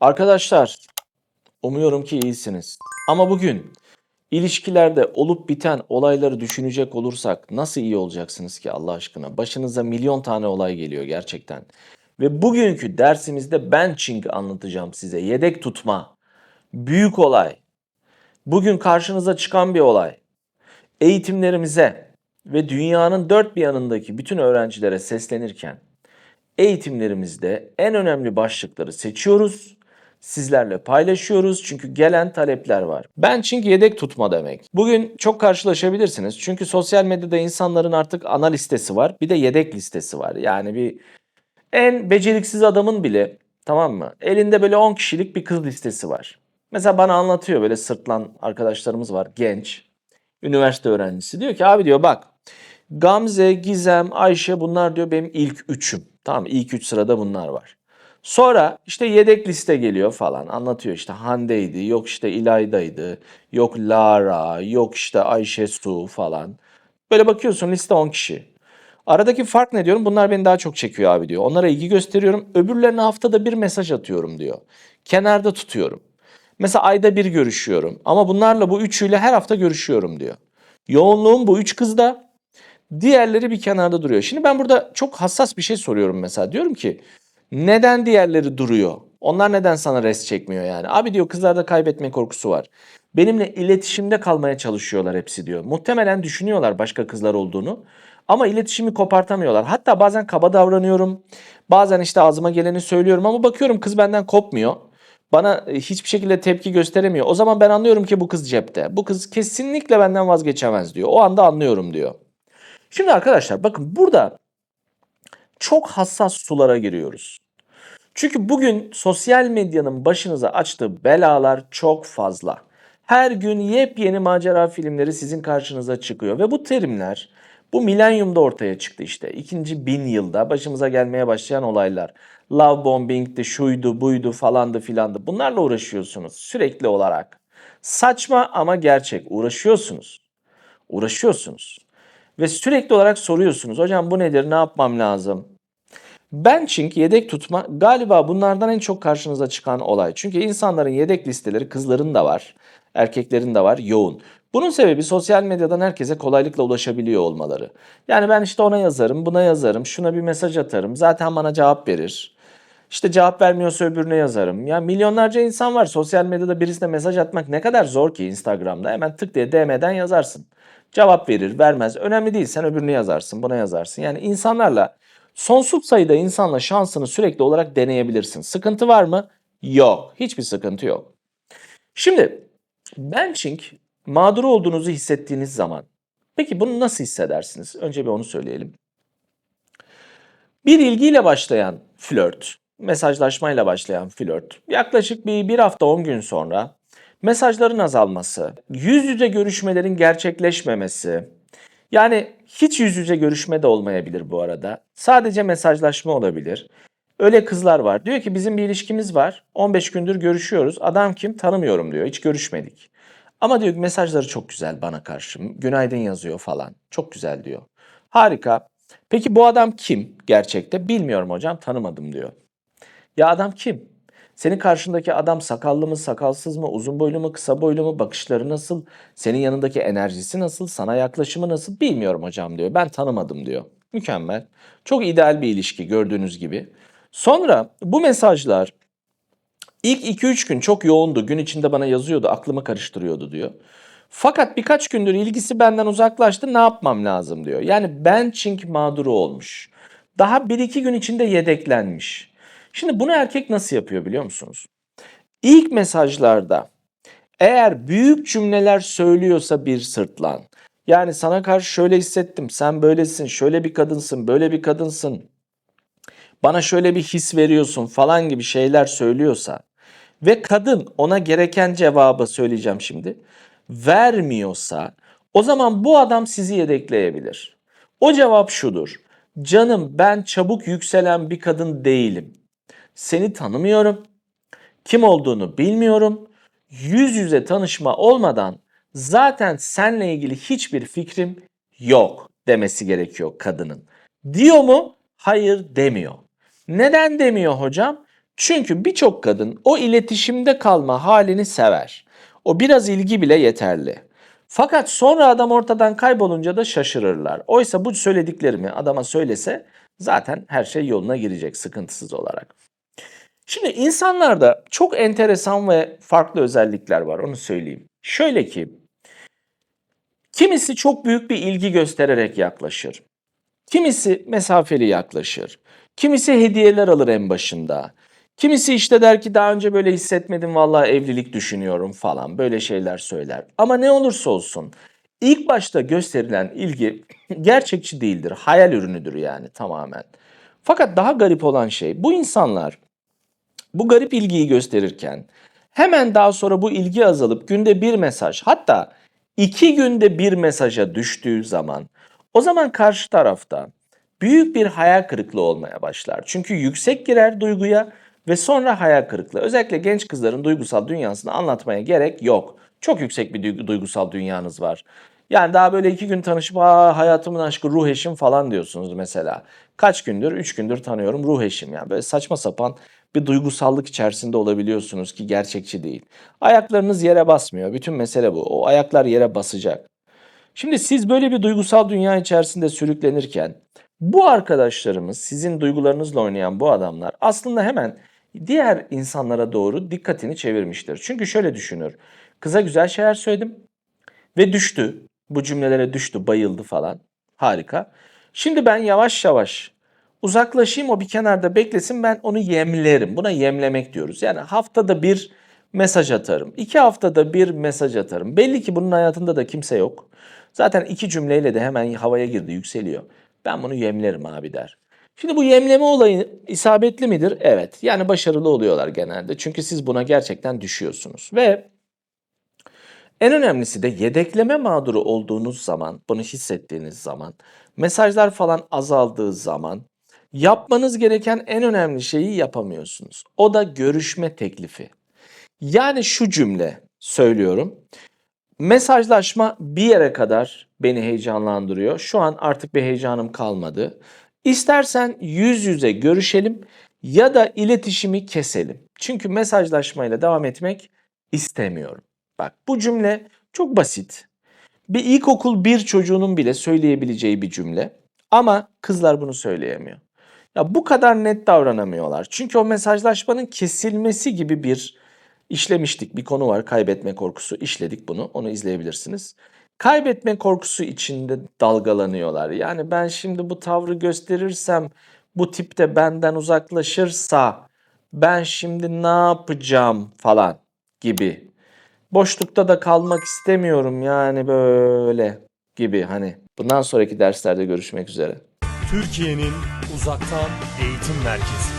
Arkadaşlar, umuyorum ki iyisiniz. Ama bugün ilişkilerde olup biten olayları düşünecek olursak nasıl iyi olacaksınız ki Allah aşkına? Başınıza milyon tane olay geliyor gerçekten. Ve bugünkü dersimizde benching anlatacağım size. Yedek tutma. Büyük olay. Bugün karşınıza çıkan bir olay. Eğitimlerimize ve dünyanın dört bir yanındaki bütün öğrencilere seslenirken eğitimlerimizde en önemli başlıkları seçiyoruz. Sizlerle paylaşıyoruz çünkü gelen talepler var. Benching yedek tutma demek. Bugün çok karşılaşabilirsiniz. Çünkü sosyal medyada insanların artık ana listesi var. Bir de yedek listesi var. Yani bir en beceriksiz adamın bile tamam mı? Elinde böyle 10 kişilik bir kız listesi var. Mesela bana anlatıyor böyle sırtlan arkadaşlarımız var genç. Üniversite öğrencisi. Diyor ki abi diyor bak Gamze, Gizem, Ayşe bunlar diyor benim ilk üçüm. Tamam? İlk üç sırada bunlar var. Sonra işte yedek liste geliyor falan anlatıyor işte Hande'ydi, yok işte İlayda'ydı, yok Lara, yok işte Ayşe Su falan. Böyle bakıyorsun liste 10 kişi. Aradaki fark ne diyorum? Bunlar beni daha çok çekiyor abi diyor. Onlara ilgi gösteriyorum. Öbürlerine haftada bir mesaj atıyorum diyor. Kenarda tutuyorum. Mesela ayda bir görüşüyorum. Ama bunlarla bu üçüyle her hafta görüşüyorum diyor. Yoğunluğum bu üç kızda. Diğerleri bir kenarda duruyor. Şimdi ben burada çok hassas bir şey soruyorum mesela. Diyorum ki neden diğerleri duruyor? Onlar neden sana res çekmiyor yani? Abi diyor kızlarda kaybetme korkusu var. Benimle iletişimde kalmaya çalışıyorlar hepsi diyor. Muhtemelen düşünüyorlar başka kızlar olduğunu. Ama iletişimi kopartamıyorlar. Hatta bazen kaba davranıyorum. Bazen işte ağzıma geleni söylüyorum ama bakıyorum kız benden kopmuyor. Bana e, hiçbir şekilde tepki gösteremiyor. O zaman ben anlıyorum ki bu kız cepte. Bu kız kesinlikle benden vazgeçemez diyor. O anda anlıyorum diyor. Şimdi arkadaşlar bakın burada çok hassas sulara giriyoruz. Çünkü bugün sosyal medyanın başınıza açtığı belalar çok fazla. Her gün yepyeni macera filmleri sizin karşınıza çıkıyor ve bu terimler bu milenyumda ortaya çıktı işte. İkinci bin yılda başımıza gelmeye başlayan olaylar. Love bombing'di, şuydu, buydu falandı filandı. Bunlarla uğraşıyorsunuz sürekli olarak. Saçma ama gerçek. Uğraşıyorsunuz. Uğraşıyorsunuz. Ve sürekli olarak soruyorsunuz. Hocam bu nedir? Ne yapmam lazım? Benching, yedek tutma galiba bunlardan en çok karşınıza çıkan olay. Çünkü insanların yedek listeleri kızların da var, erkeklerin de var, yoğun. Bunun sebebi sosyal medyadan herkese kolaylıkla ulaşabiliyor olmaları. Yani ben işte ona yazarım, buna yazarım, şuna bir mesaj atarım. Zaten bana cevap verir. İşte cevap vermiyorsa öbürüne yazarım. Ya milyonlarca insan var. Sosyal medyada birisine mesaj atmak ne kadar zor ki Instagram'da. Hemen tık diye DM'den yazarsın. Cevap verir, vermez. Önemli değil. Sen öbürünü yazarsın, buna yazarsın. Yani insanlarla sonsuz sayıda insanla şansını sürekli olarak deneyebilirsin. Sıkıntı var mı? Yok. Hiçbir sıkıntı yok. Şimdi benching mağdur olduğunuzu hissettiğiniz zaman peki bunu nasıl hissedersiniz? Önce bir onu söyleyelim. Bir ilgiyle başlayan flört, mesajlaşmayla başlayan flört yaklaşık bir, bir hafta 10 gün sonra mesajların azalması, yüz yüze görüşmelerin gerçekleşmemesi, yani hiç yüz yüze görüşme de olmayabilir bu arada. Sadece mesajlaşma olabilir. Öyle kızlar var. Diyor ki bizim bir ilişkimiz var. 15 gündür görüşüyoruz. Adam kim? Tanımıyorum diyor. Hiç görüşmedik. Ama diyor ki mesajları çok güzel bana karşı. Günaydın yazıyor falan. Çok güzel diyor. Harika. Peki bu adam kim gerçekte? Bilmiyorum hocam tanımadım diyor. Ya adam kim? Senin karşındaki adam sakallı mı, sakalsız mı, uzun boylu mu, kısa boylu mu, bakışları nasıl, senin yanındaki enerjisi nasıl, sana yaklaşımı nasıl bilmiyorum hocam diyor. Ben tanımadım diyor. Mükemmel. Çok ideal bir ilişki gördüğünüz gibi. Sonra bu mesajlar ilk 2-3 gün çok yoğundu. Gün içinde bana yazıyordu, aklımı karıştırıyordu diyor. Fakat birkaç gündür ilgisi benden uzaklaştı. Ne yapmam lazım diyor. Yani benching mağduru olmuş. Daha 1-2 gün içinde yedeklenmiş. Şimdi bunu erkek nasıl yapıyor biliyor musunuz? İlk mesajlarda eğer büyük cümleler söylüyorsa bir sırtlan. Yani sana karşı şöyle hissettim, sen böylesin, şöyle bir kadınsın, böyle bir kadınsın. Bana şöyle bir his veriyorsun falan gibi şeyler söylüyorsa ve kadın ona gereken cevabı söyleyeceğim şimdi vermiyorsa o zaman bu adam sizi yedekleyebilir. O cevap şudur. Canım ben çabuk yükselen bir kadın değilim. Seni tanımıyorum. Kim olduğunu bilmiyorum. Yüz yüze tanışma olmadan zaten senle ilgili hiçbir fikrim yok demesi gerekiyor kadının. Diyor mu? Hayır demiyor. Neden demiyor hocam? Çünkü birçok kadın o iletişimde kalma halini sever. O biraz ilgi bile yeterli. Fakat sonra adam ortadan kaybolunca da şaşırırlar. Oysa bu söylediklerimi adama söylese zaten her şey yoluna girecek sıkıntısız olarak. Şimdi insanlarda çok enteresan ve farklı özellikler var onu söyleyeyim. Şöyle ki kimisi çok büyük bir ilgi göstererek yaklaşır. Kimisi mesafeli yaklaşır. Kimisi hediyeler alır en başında. Kimisi işte der ki daha önce böyle hissetmedim vallahi evlilik düşünüyorum falan böyle şeyler söyler. Ama ne olursa olsun ilk başta gösterilen ilgi gerçekçi değildir. Hayal ürünüdür yani tamamen. Fakat daha garip olan şey bu insanlar bu garip ilgiyi gösterirken hemen daha sonra bu ilgi azalıp günde bir mesaj hatta iki günde bir mesaja düştüğü zaman o zaman karşı tarafta büyük bir hayal kırıklığı olmaya başlar. Çünkü yüksek girer duyguya ve sonra hayal kırıklığı. Özellikle genç kızların duygusal dünyasını anlatmaya gerek yok. Çok yüksek bir duygu- duygusal dünyanız var. Yani daha böyle iki gün tanışıp Aa, hayatımın aşkı ruh eşim falan diyorsunuz mesela. Kaç gündür? Üç gündür tanıyorum ruh eşim. Yani böyle saçma sapan bir duygusallık içerisinde olabiliyorsunuz ki gerçekçi değil. Ayaklarınız yere basmıyor. Bütün mesele bu. O ayaklar yere basacak. Şimdi siz böyle bir duygusal dünya içerisinde sürüklenirken bu arkadaşlarımız sizin duygularınızla oynayan bu adamlar aslında hemen diğer insanlara doğru dikkatini çevirmiştir. Çünkü şöyle düşünür. Kıza güzel şeyler söyledim ve düştü. Bu cümlelere düştü, bayıldı falan. Harika. Şimdi ben yavaş yavaş uzaklaşayım o bir kenarda beklesin ben onu yemlerim. Buna yemlemek diyoruz. Yani haftada bir mesaj atarım. iki haftada bir mesaj atarım. Belli ki bunun hayatında da kimse yok. Zaten iki cümleyle de hemen havaya girdi, yükseliyor. Ben bunu yemlerim abi der. Şimdi bu yemleme olayı isabetli midir? Evet. Yani başarılı oluyorlar genelde. Çünkü siz buna gerçekten düşüyorsunuz. Ve en önemlisi de yedekleme mağduru olduğunuz zaman, bunu hissettiğiniz zaman, mesajlar falan azaldığı zaman yapmanız gereken en önemli şeyi yapamıyorsunuz. O da görüşme teklifi. Yani şu cümle söylüyorum. Mesajlaşma bir yere kadar beni heyecanlandırıyor. Şu an artık bir heyecanım kalmadı. İstersen yüz yüze görüşelim ya da iletişimi keselim. Çünkü mesajlaşmayla devam etmek istemiyorum. Bak bu cümle çok basit. Bir ilkokul bir çocuğunun bile söyleyebileceği bir cümle. Ama kızlar bunu söyleyemiyor. Ya bu kadar net davranamıyorlar. Çünkü o mesajlaşmanın kesilmesi gibi bir işlemiştik. Bir konu var kaybetme korkusu. İşledik bunu. Onu izleyebilirsiniz. Kaybetme korkusu içinde dalgalanıyorlar. Yani ben şimdi bu tavrı gösterirsem bu tipte benden uzaklaşırsa ben şimdi ne yapacağım falan gibi. Boşlukta da kalmak istemiyorum yani böyle gibi hani. Bundan sonraki derslerde görüşmek üzere. Türkiye'nin uzaktan eğitim merkezi.